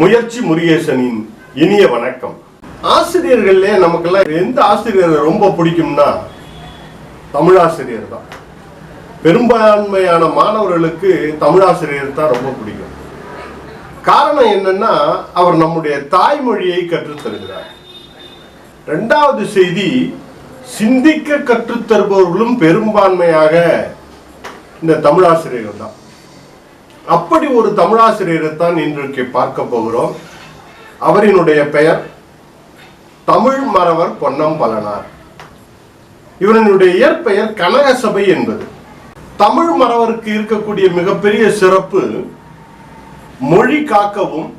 முயற்சி முருகேசனின் இனிய வணக்கம். ஆசிரியர்கள்ல நமக்கெல்லாம் எந்த ஆசிரியர் ரொம்ப பிடிக்கும்னா தமிழாசிரியர் தான் பெரும்பான்மையான மாணவர்களுக்கு தமிழாசிரியர் தான் ரொம்ப பிடிக்கும். காரணம் என்னன்னா அவர் நம்முடைய தாய்மொழியை கற்றுத் ரெண்டாவது செய்தி சிந்திக்க கற்றுத் தருபவர்களும் பெரும்பான்மையாக இந்த தமிழாசிரியர்கள் தான். அப்படி ஒரு தமிழாசிரியரை தான் இன்றைக்கு பார்க்க போகிறோம். அவரினுடைய பெயர் தமிழ் மறவர் பொன்னம்பலனார் இவரினுடைய இயற்பெயர் கனகசபை என்பது. தமிழ் மறவருக்கு இருக்கக்கூடிய மிகப்பெரிய சிறப்பு மொழி காக்கவும்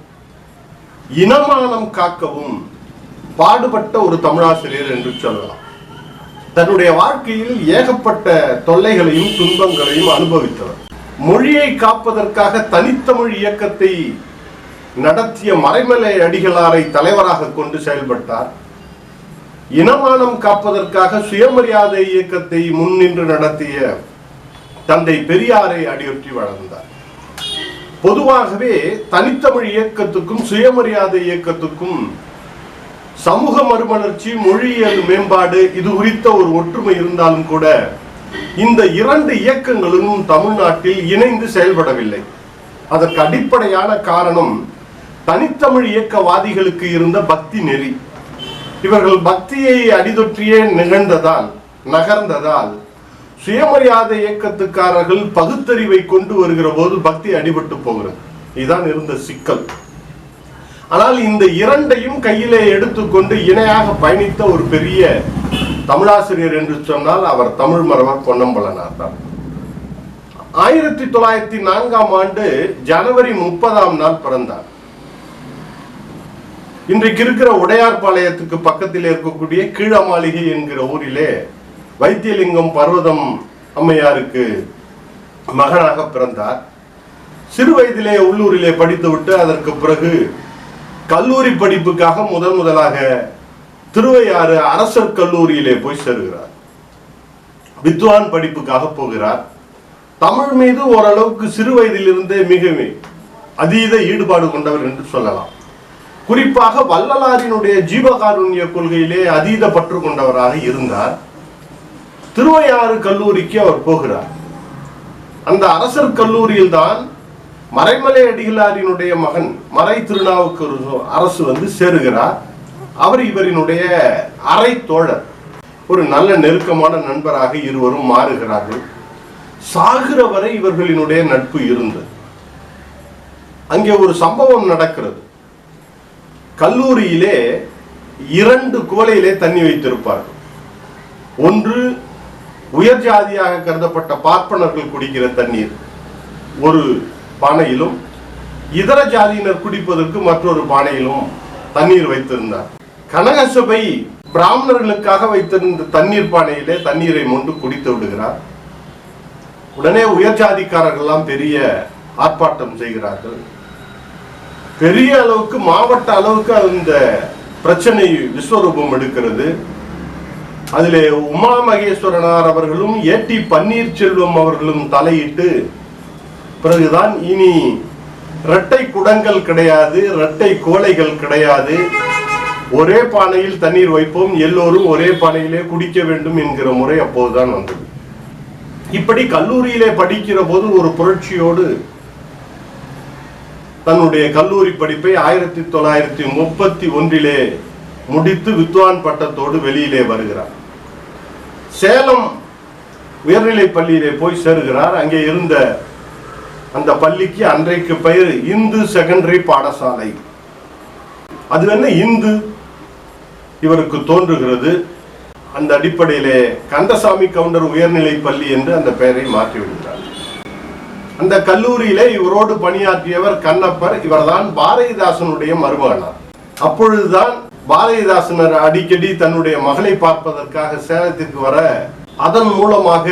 இனமானம் காக்கவும் பாடுபட்ட ஒரு தமிழாசிரியர் என்று சொல்லலாம். தன்னுடைய வாழ்க்கையில் ஏகப்பட்ட தொல்லைகளையும் துன்பங்களையும் அனுபவித்தவர். மொழியை காப்பதற்காக தனித்தமிழ் இயக்கத்தை நடத்திய மறைமலை அடிகளாரை தலைவராக கொண்டு செயல்பட்டார். இனமானம் காப்பதற்காக சுயமரியாதை இயக்கத்தை முன்னின்று நடத்திய தந்தை பெரியாரை அடியொற்றி வளர்ந்தார். பொதுவாகவே தனித்தமிழ் இயக்கத்துக்கும் சுயமரியாதை இயக்கத்துக்கும் சமூக மறுமலர்ச்சி மொழியியல் மேம்பாடு இது குறித்த ஒரு ஒற்றுமை இருந்தாலும் கூட இந்த இரண்டு இயக்கங்களும் தமிழ்நாட்டில் இணைந்து செயல்படவில்லை. அதற்கு அடிப்படையான காரணம் தனித்தமிழ் இயக்கவாதிகளுக்கு இருந்த பக்தி நெறி. இவர்கள் பக்தியை அடிதொற்றியே நிகழ்ந்ததால் நகர்ந்ததால் சுயமரியாதை இயக்கத்துக்காரர்கள் பகுத்தறிவை கொண்டு வருகிற போது பக்தி அடிபட்டு போகிறது. இதுதான் இருந்த சிக்கல். ஆனால் இந்த இரண்டையும் கையிலே எடுத்துக்கொண்டு இணையாக பயணித்த ஒரு பெரிய தமிழாசிரியர் என்று சொன்னால் அவர் தமிழ் மரவர் பொன்னம்பலனார் தான். ஆயிரத்தி தொள்ளாயிரத்தி நான்காம் ஆண்டு ஜனவரி முப்பதாம் நாள் பிறந்தார். இன்றைக்கு இருக்கிற உடையார்பாளையத்துக்கு பக்கத்தில் இருக்கக்கூடிய கீழமாளிகை என்கிற ஊரிலே வைத்தியலிங்கம் பர்வதம் அம்மையாருக்கு மகனாக பிறந்தார். சிறு வயதிலே உள்ளூரிலே படித்துவிட்டு அதற்கு பிறகு கல்லூரி படிப்புக்காக முதன் முதலாக திருவையாறு அரசர் கல்லூரியிலே போய் சேருகிறார். வித்வான் படிப்புக்காக போகிறார். தமிழ் மீது ஓரளவுக்கு சிறு வயதிலிருந்தே மிக அதீத ஈடுபாடு கொண்டவர் என்று சொல்லலாம். குறிப்பாக வள்ளலாரினுடைய ஜீவகாருண்ய கொள்கையிலே அதீத பற்று கொண்டவராக இருந்தார். திருவையாறு கல்லூரிக்கு அவர் போகிறார். அந்த அரசர் கல்லூரியில் தான் மறைமலை அடிகளாரினுடைய மகன் மறை திருநாவுக்கு அரசு வந்து சேருகிறார். அவர் இவரினுடைய அரை தோழர் ஒரு நல்ல நெருக்கமான நண்பராக இருவரும் மாறுகிறார்கள். சாகிற வரை இவர்களினுடைய நட்பு இருந்தது. அங்கே ஒரு சம்பவம் நடக்கிறது. கல்லூரியிலே இரண்டு குவளையிலே தண்ணி வைத்திருப்பார்கள். ஒன்று உயர் ஜாதியாக கருதப்பட்ட பார்ப்பனர்கள் குடிக்கிற தண்ணீர் ஒரு பானையிலும் இதர ஜாதியினர் குடிப்பதற்கு மற்றொரு பானையிலும் தண்ணீர் வைத்திருந்தார். கனகசபை பிராமணர்களுக்காக வைத்திருந்த தண்ணீர் பானையிலே தண்ணீரை மொண்டு குடித்து விடுகிறார். உடனே உயர் ஜாதிக்காரர்கள் எல்லாம் பெரிய ஆர்ப்பாட்டம் செய்கிறார்கள். பெரிய அளவுக்கு மாவட்ட அளவுக்கு அந்த பிரச்சனை விஸ்வரூபம் எடுக்கிறது. அதில் உமா மகேஸ்வரனார் அவர்களும் ஏடி பன்னீர்செல்வம் அவர்களும் தலையிட்டு பிறகுதான் இனி இரட்டை குடங்கள் கிடையாது இரட்டை கோலைகள் கிடையாது. ஒரே பானையில் தண்ணீர் வைப்போம் எல்லோரும் ஒரே பானையிலே குடிக்க வேண்டும் என்கிற முறை அப்போதுதான் வந்தது. இப்படி கல்லூரியிலே படிக்கிற போது ஒரு புரட்சியோடு தன்னுடைய கல்லூரி படிப்பை ஆயிரத்தி தொள்ளாயிரத்தி முப்பத்தி ஒன்றிலே முடித்து வித்வான் பட்டத்தோடு வெளியிலே வருகிறார். சேலம் உயர்நிலை பள்ளியிலே போய் சேருகிறார். அங்கே இருந்த அந்த பள்ளிக்கு அன்றைக்கு பெயர் இந்து செகண்டரி பாடசாலை. அது என்ன? இந்து. இவருக்கு தோன்றுகிறது அந்த அடிப்படையிலே கந்தசாமி கவுண்டர் உயர்நிலை பள்ளி என்று அந்த பெயரை மாற்றிவிடுகிறார். அந்த கல்லூரியிலே இவரோடு பணியாற்றியவர் கண்ணப்பர் இவர்தான் பாரதிதாசனுடைய மருமகனார். அப்பொழுதுதான் பாரதிதாசனர் அடிக்கடி தன்னுடைய மகளை பார்ப்பதற்காக சேலத்திற்கு வர அதன் மூலமாக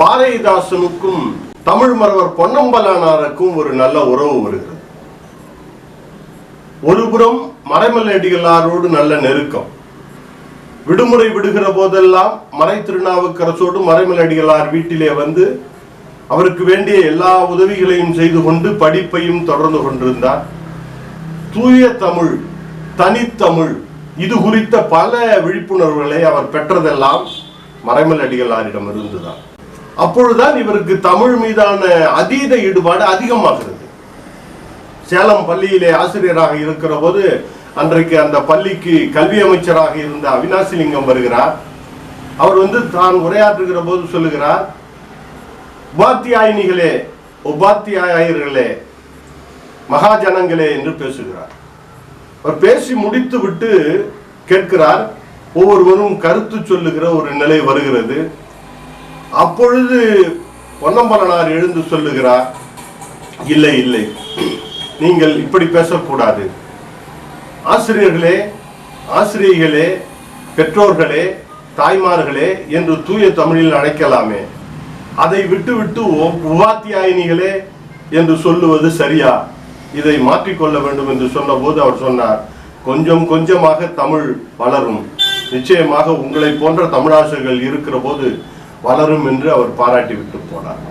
பாரதிதாசனுக்கும் தமிழ் மறவர் பொன்னம்பலானாருக்கும் ஒரு நல்ல உறவு வருகிறது. ஒருபுறம் மறைமல்லடிகளாரோடு நல்ல நெருக்கம். விடுமுறை விடுகிற போதெல்லாம் மறை திருநாவுக்கரசோடு மறைமலடிகளார் வீட்டிலே வந்து அவருக்கு வேண்டிய எல்லா உதவிகளையும் செய்து கொண்டு படிப்பையும் தொடர்ந்து கொண்டிருந்தார். தூய தமிழ் தனித்தமிழ் இது குறித்த பல விழிப்புணர்வுகளை அவர் பெற்றதெல்லாம் மறைமலடிகளாரிடம் இருந்துதான். அப்பொழுதுதான் இவருக்கு தமிழ் மீதான அதீத ஈடுபாடு அதிகமாகிறது. சேலம் பள்ளியிலே ஆசிரியராக இருக்கிற போது அன்றைக்கு அந்த பள்ளிக்கு கல்வி அமைச்சராக இருந்த அவினாசிலிங்கம் வருகிறார். அவர் வந்து தான் உரையாற்றுகிற போது சொல்லுகிறார் உபாத்தியாயினிகளே உபாத்தியாயர்களே மகாஜனங்களே என்று பேசுகிறார். அவர் பேசி முடித்து விட்டு கேட்கிறார் ஒவ்வொருவரும் கருத்து சொல்லுகிற ஒரு நிலை வருகிறது. அப்பொழுது பொன்னம்பலனார் எழுந்து சொல்லுகிறார் இல்லை இல்லை நீங்கள் இப்படி பேசக்கூடாது. ஆசிரியர்களே ஆசிரியர்களே பெற்றோர்களே தாய்மார்களே என்று தூய தமிழில் அழைக்கலாமே. அதை விட்டுவிட்டு உ- உபாத்தியாயினிகளே என்று சொல்லுவது சரியா? இதை மாற்றிக்கொள்ள வேண்டும் என்று சொன்னபோது அவர் சொன்னார் கொஞ்சம் கொஞ்சமாக தமிழ் வளரும். நிச்சயமாக உங்களை போன்ற தமிழாசிரியர்கள் இருக்கிற போது வளரும் என்று அவர் பாராட்டி விட்டு போனார்.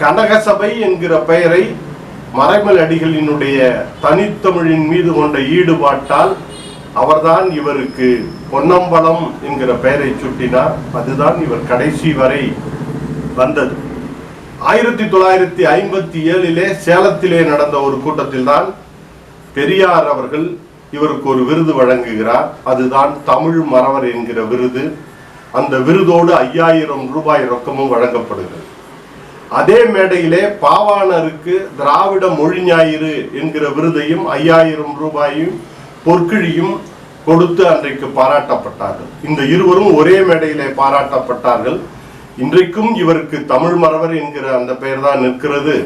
கனகசபை என்கிற பெயரை மறைமல் அடிகளினுடைய தனித்தமிழின் மீது கொண்ட ஈடுபாட்டால் அவர்தான் இவருக்கு பொன்னம்பலம் என்கிற பெயரை சுட்டினார். அதுதான் இவர் கடைசி வரை வந்தது. ஆயிரத்தி தொள்ளாயிரத்தி ஐம்பத்தி ஏழிலே சேலத்திலே நடந்த ஒரு கூட்டத்தில் தான் பெரியார் அவர்கள் இவருக்கு ஒரு விருது வழங்குகிறார். அதுதான் தமிழ் மறவர் என்கிற விருது. அந்த விருதோடு ஐயாயிரம் ரூபாய் ரொக்கமும் வழங்கப்படுகிறது. அதே மேடையிலே பாவாணருக்கு திராவிட மொழி ஞாயிறு என்கிற விருதையும் ஐயாயிரம் ரூபாயும் பொற்கிழியும் கொடுத்து அன்றைக்கு பாராட்டப்பட்டார்கள். இந்த இருவரும் ஒரே மேடையிலே பாராட்டப்பட்டார்கள். இன்றைக்கும் இவருக்கு தமிழ் மறவர் என்கிற அந்த பெயர் தான் நிற்கிறது.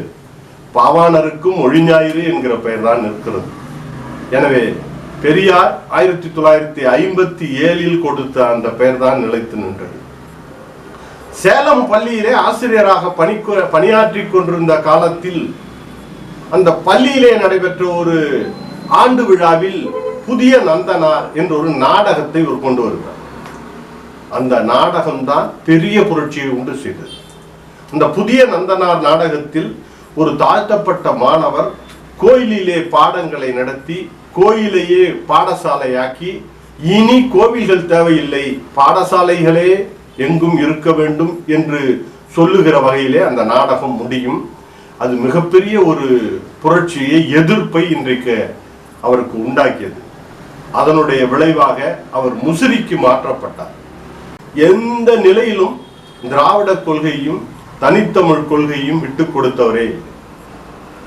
பாவாணருக்கும் மொழி ஞாயிறு என்கிற பெயர் தான் நிற்கிறது. எனவே பெரியார் ஆயிரத்தி தொள்ளாயிரத்தி ஐம்பத்தி ஏழில் கொடுத்த அந்த பெயர் தான் நிலைத்து நின்றது. சேலம் பள்ளியிலே ஆசிரியராக பணி பணியாற்றிக் கொண்டிருந்த காலத்தில் அந்த பள்ளியிலே நடைபெற்ற ஒரு ஆண்டு விழாவில் புதிய நந்தனார் என்ற ஒரு நாடகத்தை இவர் கொண்டு வருகிறார். அந்த நாடகம்தான் பெரிய புரட்சியை உண்டு செய்தது. அந்த புதிய நந்தனார் நாடகத்தில் ஒரு தாழ்த்தப்பட்ட மாணவர் கோயிலிலே பாடங்களை நடத்தி கோயிலையே பாடசாலையாக்கி இனி கோவில்கள் தேவையில்லை பாடசாலைகளே எங்கும் இருக்க வேண்டும் என்று சொல்லுகிற வகையிலே அந்த நாடகம் முடியும். அது மிகப்பெரிய ஒரு புரட்சியை எதிர்ப்பை இன்றைக்கு அவருக்கு உண்டாக்கியது. அதனுடைய விளைவாக அவர் முசிறிக்கு மாற்றப்பட்டார். எந்த நிலையிலும் திராவிட கொள்கையும் தனித்தமிழ் கொள்கையும் விட்டு கொடுத்தவரே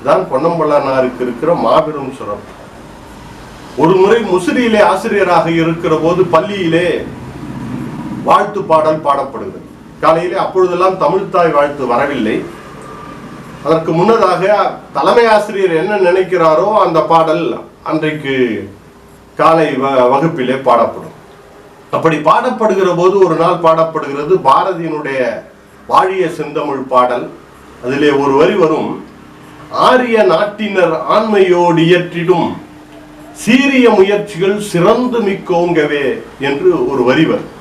தான் பொன்னம்பலனாருக்கு இருக்கிற மாபெரும் சிறப்பு. ஒரு முறை முசிறியிலே ஆசிரியராக இருக்கிற போது பள்ளியிலே வாழ்த்து பாடல் பாடப்படுகிறது. காலையிலே அப்பொழுதெல்லாம் தமிழ்த்தாய் வாழ்த்து வரவில்லை. அதற்கு முன்னதாக தலைமை ஆசிரியர் என்ன நினைக்கிறாரோ அந்த பாடல் அன்றைக்கு காலை வ- வகுப்பிலே பாடப்படும். அப்படி பாடப்படுகிற போது ஒரு நாள் பாடப்படுகிறது பாரதியினுடைய வாழிய செந்தமிழ் பாடல். அதிலே ஒரு வரி வரும் ஆரிய நாட்டினர் ஆண்மையோடு இயற்றிடும் சீரிய முயற்சிகள் சிறந்து மிக்கோங்கவே என்று ஒரு வரி வரும்.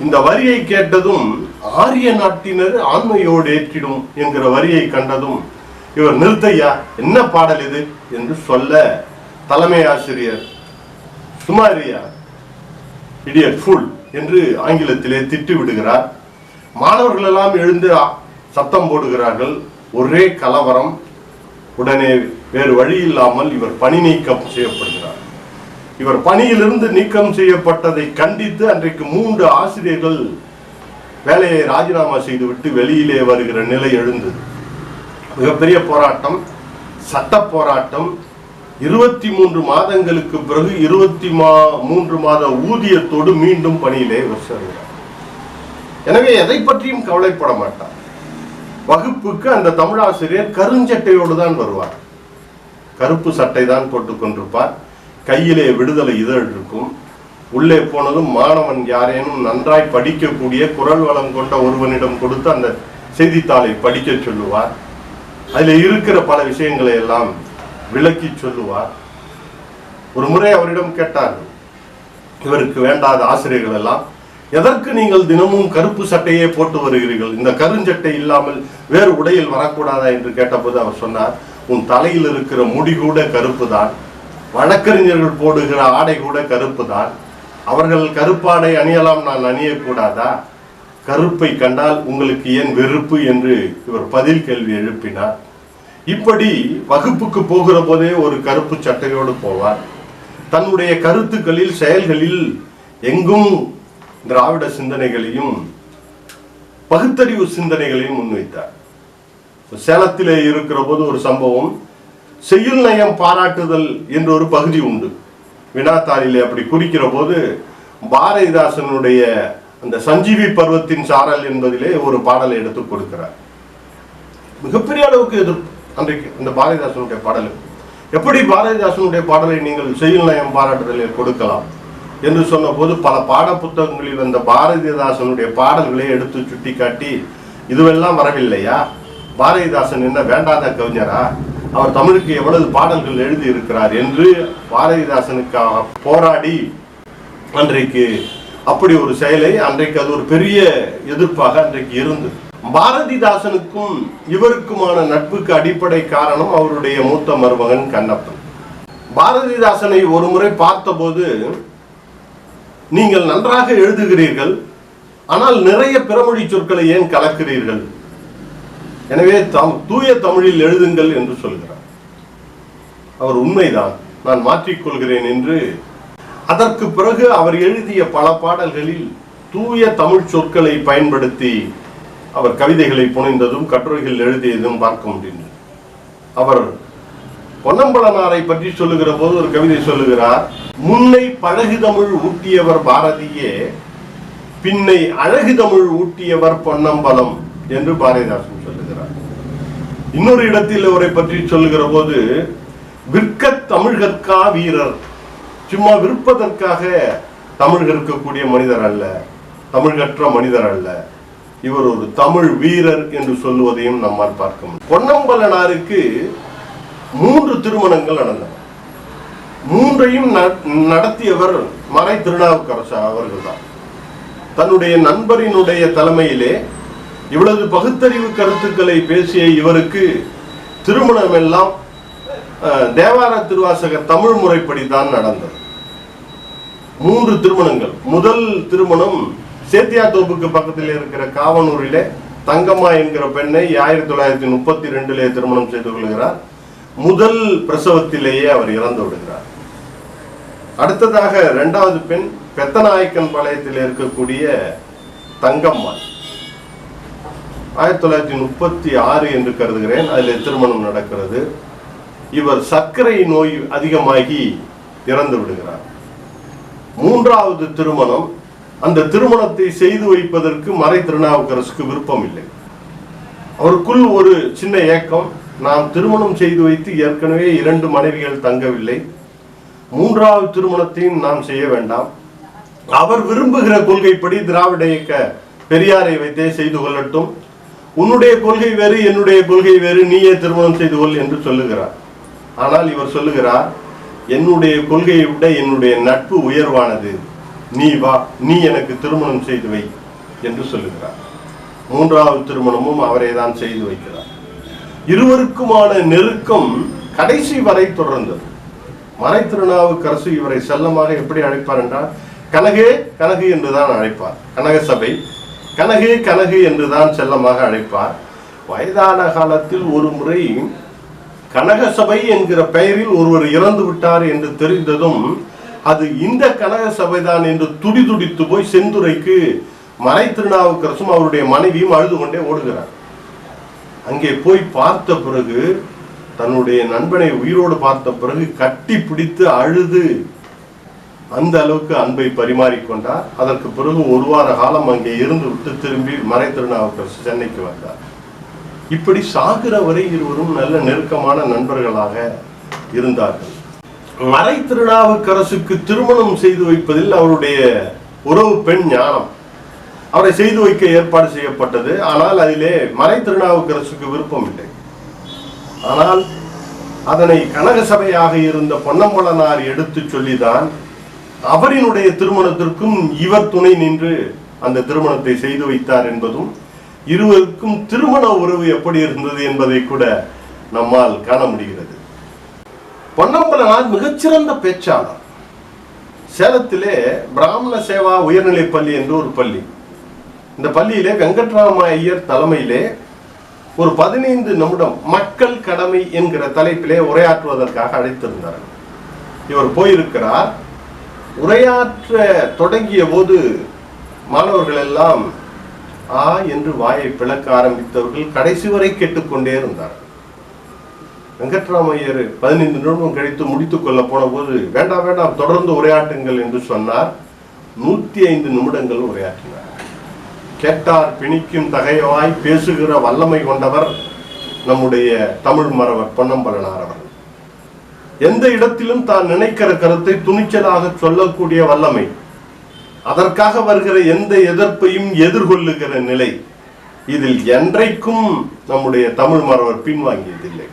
இந்த வரியை கேட்டதும் ஆரிய நாட்டினர் ஆண்மையோடு ஏற்றிடும் என்கிற வரியை கண்டதும் இவர் நிறுத்தையா? என்ன பாடல் இது? என்று சொல்ல தலைமை ஆசிரியர் சுமாரியா இடிய ஃபுல் என்று ஆங்கிலத்திலே திட்டு விடுகிறார். மாணவர்கள் எல்லாம் எழுந்து சத்தம் போடுகிறார்கள். ஒரே கலவரம். உடனே வேறு வழி இல்லாமல் இவர் பணி நீக்கம் செய்யப்படுகிறார். இவர் பணியிலிருந்து நீக்கம் செய்யப்பட்டதை கண்டித்து அன்றைக்கு மூன்று ஆசிரியர்கள் வேலையை ராஜினாமா செய்துவிட்டு வெளியிலே வருகிற நிலை எழுந்தது. மிகப்பெரிய போராட்டம் சட்ட போராட்டம். இருபத்தி மூன்று மாதங்களுக்கு பிறகு இருபத்தி மா மூன்று மாத ஊதியத்தோடு மீண்டும் பணியிலே இவர் சேர்கிறார். எனவே எதை பற்றியும் கவலைப்பட மாட்டார். வகுப்புக்கு அந்த தமிழாசிரியர் கருஞ்சட்டையோடு தான் வருவார். கருப்பு சட்டை தான் போட்டுக் கொண்டிருப்பார். கையிலே விடுதலை இதழ் இருக்கும் உள்ளே போனதும் மாணவன் யாரேனும் நன்றாய் படிக்கக்கூடிய குரல் வளம் கொண்ட ஒருவனிடம் கொடுத்து அந்த செய்தித்தாளை படிக்க சொல்லுவார். அதில் இருக்கிற பல விஷயங்களை எல்லாம் விளக்கி சொல்லுவார். ஒரு முறை அவரிடம் கேட்டார்கள் இவருக்கு வேண்டாத ஆசிரியர்கள் எல்லாம் எதற்கு நீங்கள் தினமும் கருப்பு சட்டையே போட்டு வருகிறீர்கள்? இந்த கருஞ்சட்டை இல்லாமல் வேறு உடையில் வரக்கூடாதா? என்று கேட்டபோது அவர் சொன்னார் உன் தலையில் இருக்கிற முடி கூட கருப்பு தான். வழக்கறிஞர்கள் போடுகிற ஆடை கூட கருப்பு தான் அவர்கள் கருப்பாடை அணியலாம் நான் அணியக்கூடாதா? கருப்பை கண்டால் உங்களுக்கு ஏன் வெறுப்பு என்று இவர் பதில் கேள்வி எழுப்பினார். இப்படி வகுப்புக்கு போகிற போதே ஒரு கருப்பு சட்டையோடு போவார். தன்னுடைய கருத்துக்களில் செயல்களில் எங்கும் திராவிட சிந்தனைகளையும் பகுத்தறிவு சிந்தனைகளையும் முன்வைத்தார். சேலத்திலே இருக்கிற போது ஒரு சம்பவம் செய்யுள் நயம் பாராட்டுதல் என்ற ஒரு பகுதி உண்டு. வினாத்தாளிலே அப்படி குறிக்கிற போது பாரதிதாசனுடைய அந்த சஞ்சீவி பருவத்தின் சாரல் என்பதிலே ஒரு பாடலை எடுத்து கொடுக்கிறார். மிகப்பெரிய அளவுக்கு எதிர்ப்பு அன்றைக்கு அந்த பாரதிதாசனுடைய பாடல். எப்படி பாரதிதாசனுடைய பாடலை நீங்கள் செய்யுள் நயம் பாராட்டுதலில் கொடுக்கலாம் என்று சொன்னபோது பல பாட புத்தகங்களில் அந்த பாரதிதாசனுடைய பாடல்களை எடுத்து சுட்டிக்காட்டி இதுவெல்லாம் வரவில்லையா? பாரதிதாசன் என்ன வேண்டாத கவிஞரா? அவர் தமிழுக்கு எவ்வளவு பாடல்கள் எழுதி இருக்கிறார் என்று பாரதிதாசனுக்காக போராடி அன்றைக்கு அப்படி ஒரு செயலை அன்றைக்கு அது ஒரு பெரிய எதிர்ப்பாக அன்றைக்கு இருந்தது. பாரதிதாசனுக்கும் இவருக்குமான நட்புக்கு அடிப்படை காரணம் அவருடைய மூத்த மருமகன் கண்ணப்பன். பாரதிதாசனை ஒரு முறை பார்த்தபோது நீங்கள் நன்றாக எழுதுகிறீர்கள் ஆனால் நிறைய பிறமொழி சொற்களை ஏன் கலக்கிறீர்கள்? எனவே தம் தூய தமிழில் எழுதுங்கள் என்று சொல்கிறார். அவர் உண்மைதான். நான் மாற்றிக்கொள்கிறேன் என்று அதற்கு பிறகு அவர் எழுதிய பல பாடல்களில் தூய தமிழ் சொற்களை பயன்படுத்தி அவர் கவிதைகளை புனைந்ததும் கட்டுரைகள் எழுதியதும் பார்க்க முடிந்தது. அவர் பொன்னம்பலனாரை பற்றி சொல்லுகிற போது ஒரு கவிதை சொல்லுகிறார் முன்னை பழகு தமிழ் ஊட்டியவர் பாரதியே பின்னை அழகு தமிழ் ஊட்டியவர் பொன்னம்பலம் என்று பாரதிதாசன் சொல்லுகிறார் இன்னொரு இடத்தில் அவரை பற்றி சொல்லுகிற போது விற்க தமிழ்கற்கா வீரர். சும்மா விற்பதற்காக தமிழ் கற்கக்கூடிய மனிதர் அல்ல தமிழ் கற்ற மனிதர் அல்ல. இவர் ஒரு தமிழ் வீரர் என்று சொல்லுவதையும் நம்மால் பார்க்க முடியும். பொன்னம்பலனாருக்கு மூன்று திருமணங்கள் நடந்தன. மூன்றையும் நடத்தியவர் மறை திருநாவுக்கரசு அவர்கள்தான். தன்னுடைய நண்பரினுடைய தலைமையிலே இவ்வளவு பகுத்தறிவு கருத்துக்களை பேசிய இவருக்கு திருமணம் எல்லாம் தேவார திருவாசக தமிழ் முறைப்படி தான் நடந்தது. மூன்று திருமணங்கள். முதல் திருமணம் சேத்தியாத்தோப்புக்கு பக்கத்தில் இருக்கிற காவனூரிலே தங்கம்மா என்கிற பெண்ணை ஆயிரத்தி தொள்ளாயிரத்தி முப்பத்தி ரெண்டிலே திருமணம் செய்து கொள்கிறார். முதல் பிரசவத்திலேயே அவர் இறந்து விடுகிறார். அடுத்ததாக இரண்டாவது பெண் பெத்தநாயக்கன் பாளையத்தில் இருக்கக்கூடிய தங்கம்மாள் ஆயிரத்தி தொள்ளாயிரத்தி முப்பத்தி ஆறு என்று கருதுகிறேன். அதில் திருமணம் நடக்கிறது. இவர் சர்க்கரை நோய் அதிகமாகி இறந்து விடுகிறார். மூன்றாவது திருமணம். அந்த திருமணத்தை செய்து வைப்பதற்கு மறை திருநாவுக்கரசுக்கு விருப்பம் இல்லை அவருக்குள் ஒரு சின்ன ஏக்கம். நாம் திருமணம் செய்து வைத்து ஏற்கனவே இரண்டு மனைவிகள் தங்கவில்லை. மூன்றாவது திருமணத்தையும் நாம் செய்ய வேண்டாம். அவர் விரும்புகிற கொள்கைப்படி திராவிட இயக்க பெரியாரை வைத்தே செய்து கொள்ளட்டும். உன்னுடைய கொள்கை வேறு என்னுடைய கொள்கை வேறு நீயே திருமணம் செய்து கொள் என்று சொல்லுகிறார். ஆனால் இவர் சொல்லுகிறார் என்னுடைய கொள்கையை விட என்னுடைய நட்பு உயர்வானது. நீ வா நீ எனக்கு திருமணம் செய்து வை என்று சொல்லுகிறார். மூன்றாவது திருமணமும் அவரே தான் செய்து வைக்கிறார். இருவருக்குமான நெருக்கம் கடைசி வரை தொடர்ந்தது. மறைத்திருநாவுக்கரசு இவரை செல்லமாக எப்படி அழைப்பார் என்றால் கனகே கனகு என்றுதான் அழைப்பார். கனக சபை கனகு கனகு என்றுதான் செல்லமாக அழைப்பார். வயதான காலத்தில் ஒரு முறை கனக சபை என்கிற பெயரில் ஒருவர் இறந்து விட்டார் என்று தெரிந்ததும் அது இந்த கனக சபைதான் என்று துடிதுடித்து போய் செந்துரைக்கு மறை திருநாவுக்கரசும் அவருடைய மனைவியும் அழுது கொண்டே ஓடுகிறார். அங்கே போய் பார்த்த பிறகு தன்னுடைய நண்பனை உயிரோடு பார்த்த பிறகு கட்டி பிடித்து அழுது அந்த அளவுக்கு அன்பை பரிமாறிக்கொண்டார். அதற்கு பிறகு ஒரு வார காலம் அங்கே இருந்து விட்டு திரும்பி மறை திருநாவுக்கரசு சென்னைக்கு வந்தார். இப்படி சாகிற வரை இருவரும் நல்ல நெருக்கமான நண்பர்களாக இருந்தார்கள். மறை திருநாவுக்கரசுக்கு திருமணம் செய்து வைப்பதில் அவருடைய உறவு பெண் ஞானம். அவரை செய்து வைக்க ஏற்பாடு செய்யப்பட்டது. ஆனால் அதிலே மறை திருநாவுக்கரசுக்கு விருப்பம் இல்லை ஆனால் அதனை கனக சபையாக இருந்த பொன்னம்பலனார் எடுத்து சொல்லிதான் அவரினுடைய திருமணத்திற்கும் இவர் துணை நின்று அந்த திருமணத்தை செய்து வைத்தார் என்பதும் இருவருக்கும் திருமண உறவு எப்படி இருந்தது என்பதை கூட நம்மால் காண முடிகிறது. பொன்னம்பலனார் மிகச்சிறந்த பேச்சாளர். சேலத்திலே பிராமண சேவா உயர்நிலைப் பள்ளி என்று ஒரு பள்ளி. இந்த பள்ளியிலே வெங்கட்ராம ஐயர் தலைமையிலே ஒரு பதினைந்து நிமிடம் மக்கள் கடமை என்கிற தலைப்பிலே உரையாற்றுவதற்காக அழைத்திருந்தார். இவர் போயிருக்கிறார். உரையாற்ற தொடங்கிய போது மாணவர்கள் எல்லாம் ஆ என்று வாயை பிளக்க ஆரம்பித்தவர்கள் கடைசி வரை கேட்டுக்கொண்டே இருந்தார் வெங்கட்ராமையர் பதினைந்து நிமிடம் கழித்து முடித்துக் கொள்ள போன போது வேண்டாம் வேண்டாம் தொடர்ந்து உரையாட்டுங்கள் என்று சொன்னார். நூத்தி ஐந்து நிமிடங்கள் உரையாற்றினார். கேட்டார் பிணிக்கும் தகையவாய் பேசுகிற வல்லமை கொண்டவர் நம்முடைய தமிழ் மரவர் பொன்னம்பலனார் அவர். எந்த இடத்திலும் தான் நினைக்கிற கருத்தை துணிச்சலாக சொல்லக்கூடிய வல்லமை. அதற்காக வருகிற எந்த எதிர்ப்பையும் எதிர்கொள்ளுகிற நிலை. இதில் என்றைக்கும் நம்முடைய தமிழ் மறவர் பின்வாங்கியதில்லை.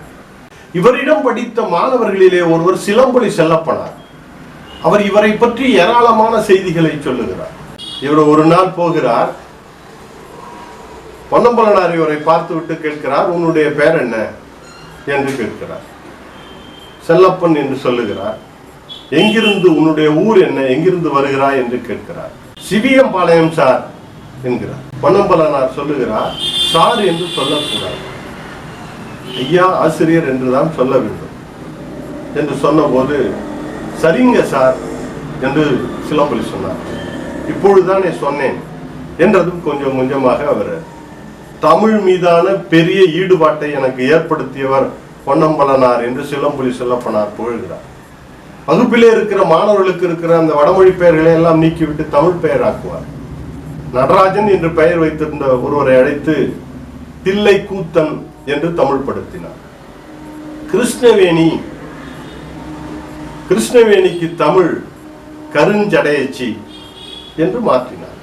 இவரிடம் படித்த மாணவர்களிலே ஒருவர் சிலம்பொலி செல்லப்பனார். அவர் இவரை பற்றி ஏராளமான செய்திகளை சொல்லுகிறார். இவர் ஒரு நாள் போகிறார். பொன்னம்பலனார் இவரை பார்த்துவிட்டு கேட்கிறார் உன்னுடைய பெயர் என்ன? என்று கேட்கிறார். செல்லப்பன் என்று சொல்லுகிறார். எங்கிருந்து உன்னுடைய ஊர் என்ன எங்கிருந்து வருகிறாய் என்று கேட்கிறார். சிவியம்பாளையம் சார் என்கிறார். பொன்னம்பலனார் சொல்லுகிறார் சார் என்று சொல்லக்கூடாது. ஐயா ஆசிரியர் என்றுதான் சொல்ல வேண்டும். என்று சொன்னபோது சரிங்க சார் என்று சிலம்பலி சொன்னார். இப்பொழுதுதானே சொன்னேன் என்றதும் கொஞ்சம் கொஞ்சமாக அவர் தமிழ் மீதான பெரிய ஈடுபாட்டை எனக்கு ஏற்படுத்தியவர் பொன்னம்பலனார் என்று சிலம்புலி செல்லப்பனார் புகழ்கிறார். வகுப்பிலே இருக்கிற மாணவர்களுக்கு இருக்கிற அந்த வடமொழி பெயர்களை எல்லாம் நீக்கிவிட்டு தமிழ் பெயராக்குவார். நடராஜன் என்று பெயர் வைத்திருந்த ஒருவரை அழைத்து தில்லை கூத்தன் என்று தமிழ் படுத்தினார். கிருஷ்ணவேணி கிருஷ்ணவேணிக்கு தமிழ் கருஞ்சடையச்சி என்று மாற்றினார்.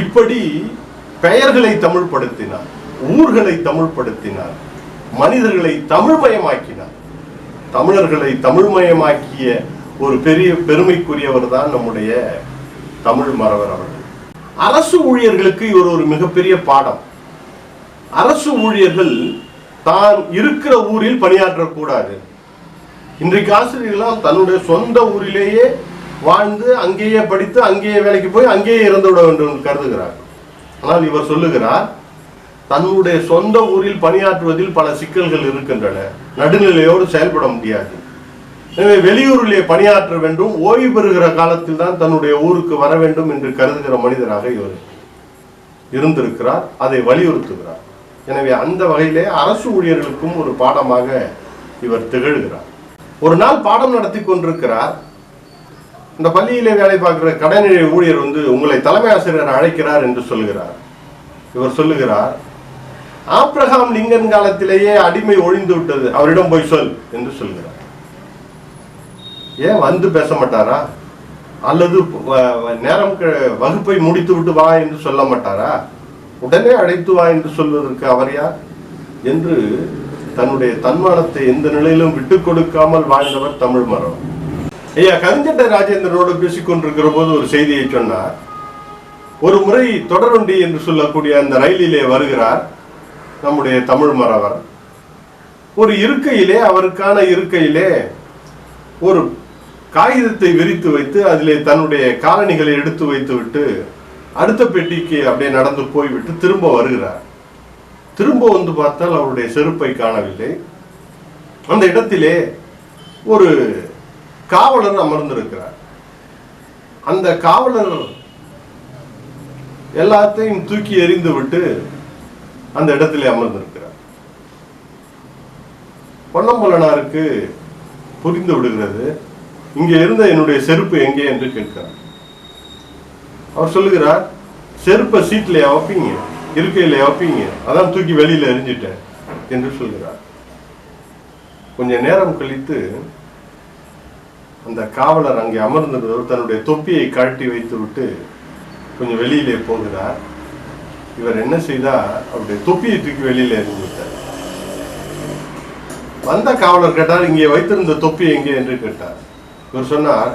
இப்படி பெயர்களை தமிழ்படுத்தினார் ஊர்களை தமிழ்படுத்தினார் மனிதர்களை தமிழ்மயமாக்கினார் தமிழர்களை தமிழ்மயமாக்கிய ஒரு பெரிய பெருமைக்குரியவர் தான் நம்முடைய தமிழ் மறவர் அவர்கள். அரசு ஊழியர்களுக்கு இவர் ஒரு மிகப்பெரிய பாடம். அரசு ஊழியர்கள் தான் இருக்கிற ஊரில் பணியாற்றக்கூடாது. இன்றைக்கு ஆசிரியர்களாம் தன்னுடைய சொந்த ஊரிலேயே வாழ்ந்து அங்கேயே படித்து அங்கேயே வேலைக்கு போய் அங்கேயே இறந்து விட வேண்டும் என்று கருதுகிறார் ஆனால் இவர் சொல்லுகிறார் தன்னுடைய சொந்த ஊரில் பணியாற்றுவதில் பல சிக்கல்கள் இருக்கின்றன. நடுநிலையோடு செயல்பட முடியாது. எனவே வெளியூரிலே பணியாற்ற வேண்டும். ஓய்வு பெறுகிற காலத்தில் தான் தன்னுடைய ஊருக்கு வர வேண்டும் என்று கருதுகிற மனிதராக இவர் இருந்திருக்கிறார். அதை வலியுறுத்துகிறார். எனவே அந்த வகையிலே அரசு ஊழியர்களுக்கும் ஒரு பாடமாக இவர் திகழ்கிறார். ஒரு நாள் பாடம் நடத்தி கொண்டிருக்கிறார். இந்த பள்ளியிலே வேலை பார்க்கிற கடைநிலை ஊழியர் வந்து உங்களை தலைமை ஆசிரியர் அழைக்கிறார் என்று சொல்கிறார். இவர் சொல்லுகிறார் ஆப்ரஹாம் லிங்கன் காலத்திலேயே அடிமை ஒழிந்து விட்டது. அவரிடம் போய் சொல் என்று சொல்கிறார். ஏன் வந்து பேச மாட்டாரா? அல்லது வ- நேரம் வகுப்பை முடித்து விட்டு வா என்று சொல்ல மாட்டாரா? உடனே அழைத்து வா என்று சொல்வதற்கு அவர் யார்? என்று தன்னுடைய தன்மானத்தை எந்த நிலையிலும் விட்டு கொடுக்காமல் வாழ்ந்தவர் தமிழ் மரம் ஐயா கருஞ்சட்டை ராஜேந்திரனோடு பேசிக்கொண்டிருக்கிற போது ஒரு செய்தியை சொன்னார். ஒரு முறை தொடர்வண்டி என்று சொல்லக்கூடிய அந்த ரயிலிலே வருகிறார். நம்முடைய தமிழ் மறவர். ஒரு இருக்கையிலே அவருக்கான இருக்கையிலே ஒரு காகிதத்தை விரித்து வைத்து அதிலே தன்னுடைய காலணிகளை எடுத்து வைத்து விட்டு அடுத்த பெட்டிக்கு அப்படியே நடந்து போய்விட்டு திரும்ப வருகிறார். திரும்ப வந்து பார்த்தால் அவருடைய செருப்பை காணவில்லை. அந்த இடத்திலே ஒரு காவலர் அமர்ந்திருக்கிறார். அந்த காவலர் எல்லாத்தையும் தூக்கி எறிந்து விட்டு அந்த இடத்திலே அமர்ந்திருக்கிறார். பொன்னம்பலனாருக்கு புரிந்து விடுகிறது. இங்கே இருந்த என்னுடைய செருப்பு எங்கே என்று கேட்கிறார். அவர் சொல்லுகிறார் செருப்பை சீட்ல வைப்பீங்க இருக்கையில வைப்பீங்க அதான் தூக்கி வெளியில எரிஞ்சிட்டேன் என்று சொல்கிறார். கொஞ்ச நேரம் கழித்து அந்த காவலர் அங்கே அமர்ந்திருந்தவர் தன்னுடைய தொப்பியை கழட்டி வைத்து விட்டு கொஞ்சம் வெளியிலே போகிறார். இவர் என்ன செய்தா அப்படி தொப்பியை தூக்கி வெளியில எறிந்து வந்த காவலர் கேட்டார் இங்கே வைத்திருந்த தொப்பி எங்கே? என்று கேட்டார். இவர் சொன்னார்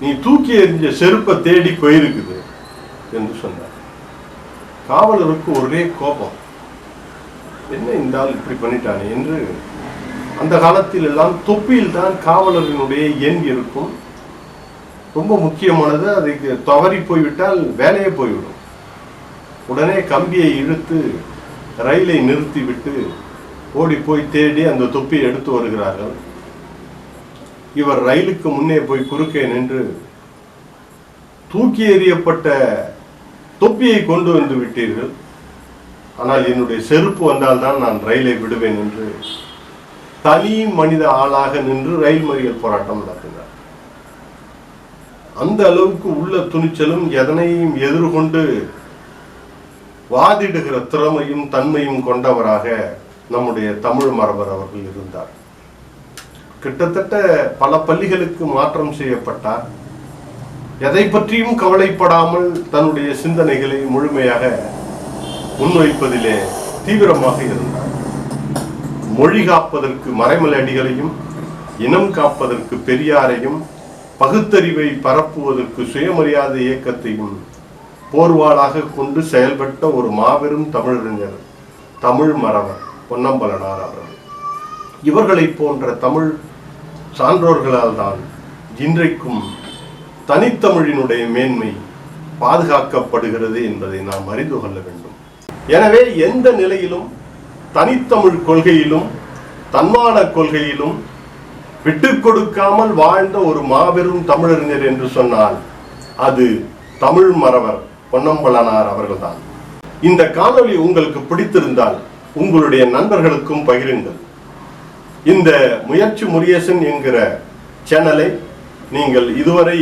நீ தூக்கி எறிஞ்ச செருப்பை தேடி போயிருக்குது என்று சொன்னார். காவலருக்கு ஒரே கோபம். என்ன இந்த ஆள் இப்படி பண்ணிட்டானே? என்று அந்த காலத்தில் எல்லாம் தொப்பியில் தான் காவலர்களுடைய எண் இருக்கும். ரொம்ப முக்கியமானது அதுக்கு தவறி போய்விட்டால் வேலையே போய்விடும். உடனே கம்பியை இழுத்து ரயிலை நிறுத்திவிட்டு ஓடி போய் தேடி அந்த தொப்பியை எடுத்து வருகிறார்கள். இவர் ரயிலுக்கு முன்னே போய் குறுக்கே நின்று தூக்கி எறியப்பட்ட தொப்பியை கொண்டு வந்து விட்டீர்கள். ஆனால் என்னுடைய செருப்பு வந்தால்தான் நான் ரயிலை விடுவேன் என்று தனி மனித ஆளாக நின்று ரயில் மறியல் போராட்டம் நடத்தினார். அந்த அளவுக்கு உள்ள துணிச்சலும் எதனையும் எதிர்கொண்டு வாதிடுகிற திறமையும் தன்மையும் கொண்டவராக நம்முடைய தமிழ் மரபர் அவர்கள் இருந்தார். கிட்டத்தட்ட பல பள்ளிகளுக்கு மாற்றம் செய்யப்பட்டார். எதை பற்றியும் கவலைப்படாமல் தன்னுடைய சிந்தனைகளை முழுமையாக முன்வைப்பதிலே தீவிரமாக இருந்தார். மொழி காப்பதற்கு மறைமலை அடிகளையும் இனம் காப்பதற்கு பெரியாரையும் பகுத்தறிவை பரப்புவதற்கு சுயமரியாதை இயக்கத்தையும் போர்வாளாக கொண்டு செயல்பட்ட ஒரு மாபெரும் தமிழறிஞர் தமிழ் மறவர் பொன்னம்பலனார் அவர்கள். இவர்களைப் போன்ற தமிழ் சான்றோர்களால் தான் இன்றைக்கும் தனித்தமிழினுடைய மேன்மை பாதுகாக்கப்படுகிறது என்பதை நாம் அறிந்து கொள்ள வேண்டும். எனவே எந்த நிலையிலும் தனித்தமிழ் கொள்கையிலும் தன்மான கொள்கையிலும் விட்டுக் கொடுக்காமல் வாழ்ந்த ஒரு மாபெரும் தமிழறிஞர் என்று சொன்னால் அது தமிழ் மறவர் பொன்னம்பலனார் அவர்கள்தான். இந்த காணொளி உங்களுக்கு பிடித்திருந்தால் உங்களுடைய நண்பர்களுக்கும் பகிருங்கள். இந்த முயற்சி முரியசன் என்கிற சேனலை நீங்கள் இதுவரை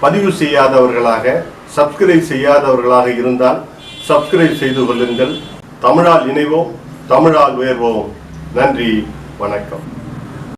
பதிவு செய்யாதவர்களாக சப்ஸ்கிரைப் செய்யாதவர்களாக இருந்தால் சப்ஸ்கிரைப் செய்து கொள்ளுங்கள். தமிழால் இணைவோம் தமிழால் உயர்வோம். நன்றி வணக்கம்.